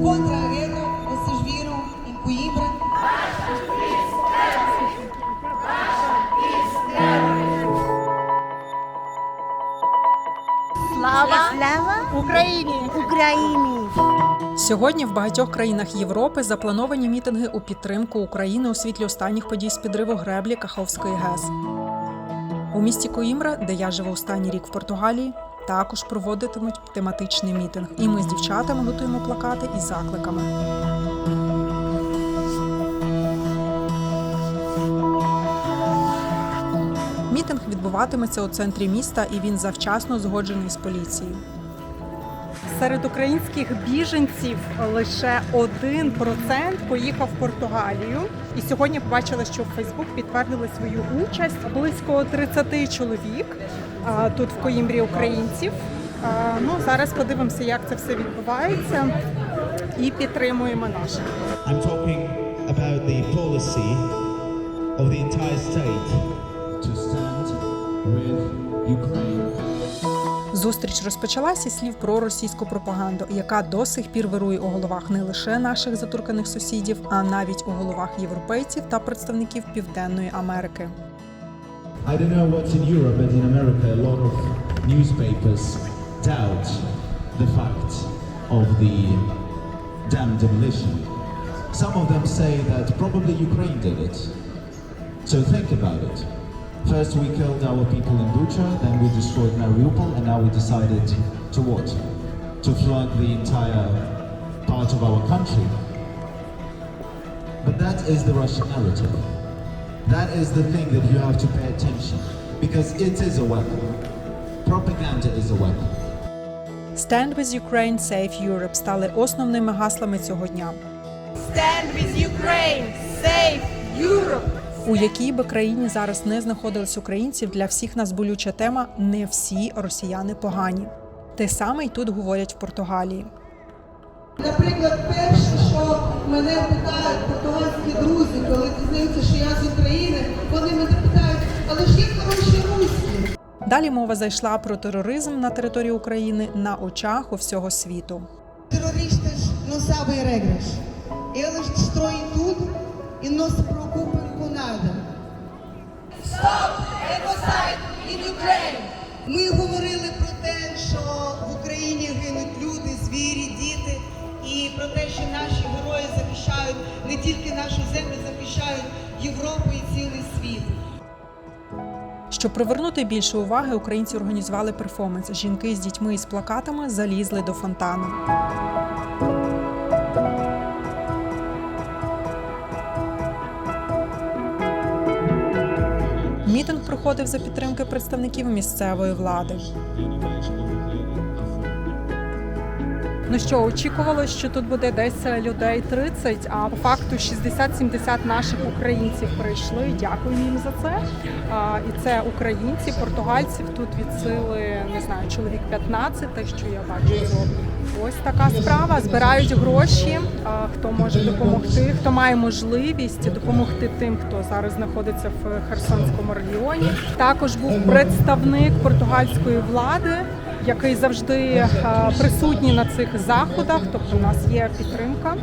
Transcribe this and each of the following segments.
contra a guerra, vocês viram em Coimbra. Слава Слава Україні! Україні! Сьогодні в багатьох країнах Європи заплановані мітинги у підтримку України у світлі останніх подій з підриву греблі Каховської ГЕС. У місті Коімбра, де я живу останній рік в Португалії, також проводитимуть тематичний мітинг. І ми з дівчатами готуємо плакати із закликами. Мітинг відбуватиметься у центрі міста, і він завчасно згоджений з поліцією. Серед українських біженців лише 1% поїхав в Португалію. І сьогодні побачила, що Фейсбук підтвердили свою участь близько 30 чоловік тут в Коїмбрі українців. Ну зараз подивимося, як це все відбувається, і підтримуємо наших. I'm talking about the Ukraine. Зустріч розпочалася слів про російську пропаганду, яка до сих пір вирує у головах не лише наших затурканих сусідів, а навіть у головах європейців та представників Південної Америки. I don't know what's in Europe, but in America, a lot of newspapers doubt the fact of the dam demolition. Some of them say that probably Ukraine did it. So think about it. First we killed our people in Bucha, then we destroyed Mariupol, and now we decided to what? To flood the entire part of our country. But that is the Russian narrative. That is the thing that you have to pay attention because it is a weapon. Propaganda is a weapon. Stand with Ukraine, Save Europe стали основними гаслами цього дня. Stand with Ukraine! Save Europe! У якій би країні зараз не знаходились українців, для всіх нас болюча тема не всі росіяни погані. Те саме й тут говорять в Португалії. Наприклад, перше, що мене питають португальські друзі, коли дізнаються, що я з України, вони мене питають, але ж є хороші руські. Далі мова зайшла про тероризм на території України на очах у всього світу. Terroristas não sabem regras. Eles destroem tudo e não se preocupam com nada. Ми говорили про те, що в Україні гинуть люди, звірі, діти, і про те, що наші герої захищають не тільки нашу землю, захищають Європу і цілий світ. Щоб привернути більше уваги, українці організували перформанс. Жінки з дітьми із плакатами залізли до фонтану. Проходив за підтримки представників місцевої влади. Ну що, очікувалось, що тут буде десь людей 30, а по факту 60-70 наших українців прийшли. Дякую їм за це. А, і це українці, португальців тут від сили, не знаю, чоловік 15, те, що я бачу. Ось така справа. Збирають гроші. Хто може допомогти, хто має можливість допомогти тим, хто зараз знаходиться в Херсонському регіоні. Також був представник португальської влади який завжди присутній на цих заходах, тобто у нас є підтримка.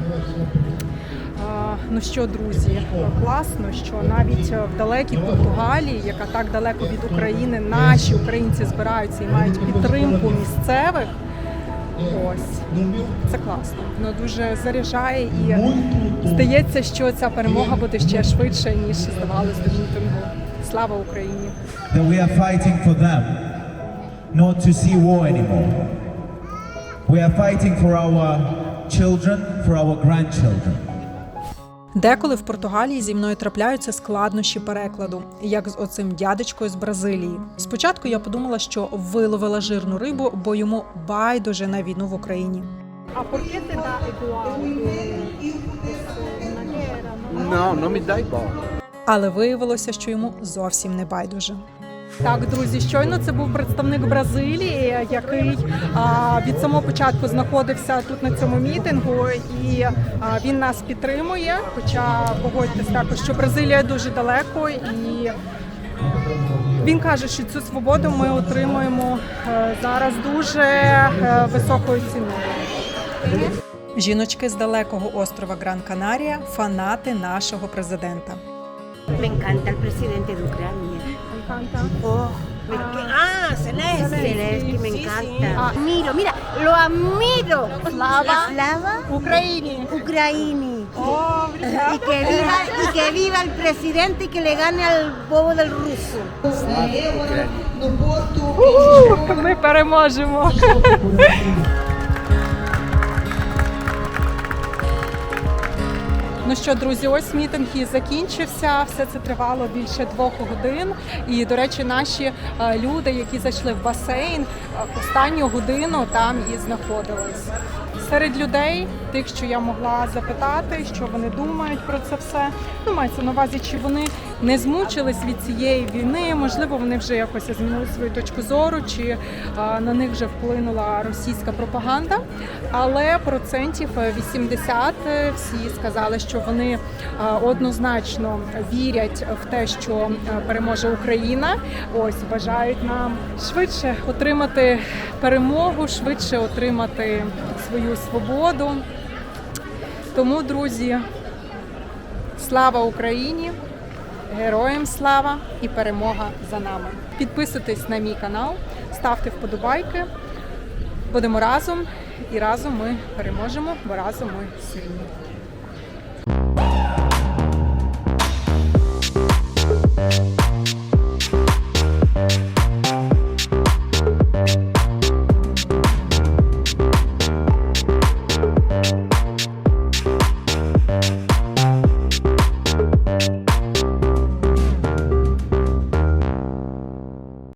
Ну що, друзі, класно, що навіть в далекій Португалії, яка так далеко від України, наші українці збираються і мають підтримку місцевих. Ось це класно. Воно дуже заряджає і здається, що ця перемога буде ще швидше ніж здавалось до мітингу. Слава Україні! That we are fighting for them, not to see war anymore. We are fighting for our children, for our grandchildren. Деколи в Португалії зі мною трапляються складнощі перекладу, як з оцим дядечкою з Бразилії. Спочатку я подумала, що виловила жирну рибу, бо йому байдуже на війну в Україні. А por на igual. Але виявилося, що йому зовсім не байдуже. Так, друзі, щойно це був представник Бразилії, який а, від самого початку знаходився тут на цьому мітингу, і а, він нас підтримує. Хоча погодьтесь також, що Бразилія дуже далеко, і він каже, що цю свободу ми отримуємо е, зараз дуже е, високою ціною. Жіночки з далекого острова Гран Канарія фанати нашого президента. Me encanta el presidente de Ucrania. Oh, me enc- ah, Zelensky. Zelensky, me encanta. Admiro, mira, lo admiro. Slava. Slava Україні. Ucraini. y, que viva, y que viva el presidente y que le gane al bobo del ruso. до порту. Ми переможемо. Ну що, друзі, ось мітинг і закінчився. Все це тривало більше двох годин. І, до речі, наші е, люди, які зайшли в басейн, е, останню годину там і знаходились. Серед людей, тих, що я могла запитати, що вони думають про це все. Ну, мається на увазі, чи вони не змучились від цієї війни. Можливо, вони вже якось змінили свою точку зору, чи е, на них вже вплинула російська пропаганда. Але процентів е, 80 е, всі сказали, що вони е, однозначно вірять в те, що е, переможе Україна. Ось бажають нам швидше отримати перемогу, швидше отримати свою свободу. Тому, друзі, слава Україні! Героям слава і перемога за нами. Підписуйтесь на мій канал, ставте вподобайки. Будемо разом і разом ми переможемо, бо разом ми сильні.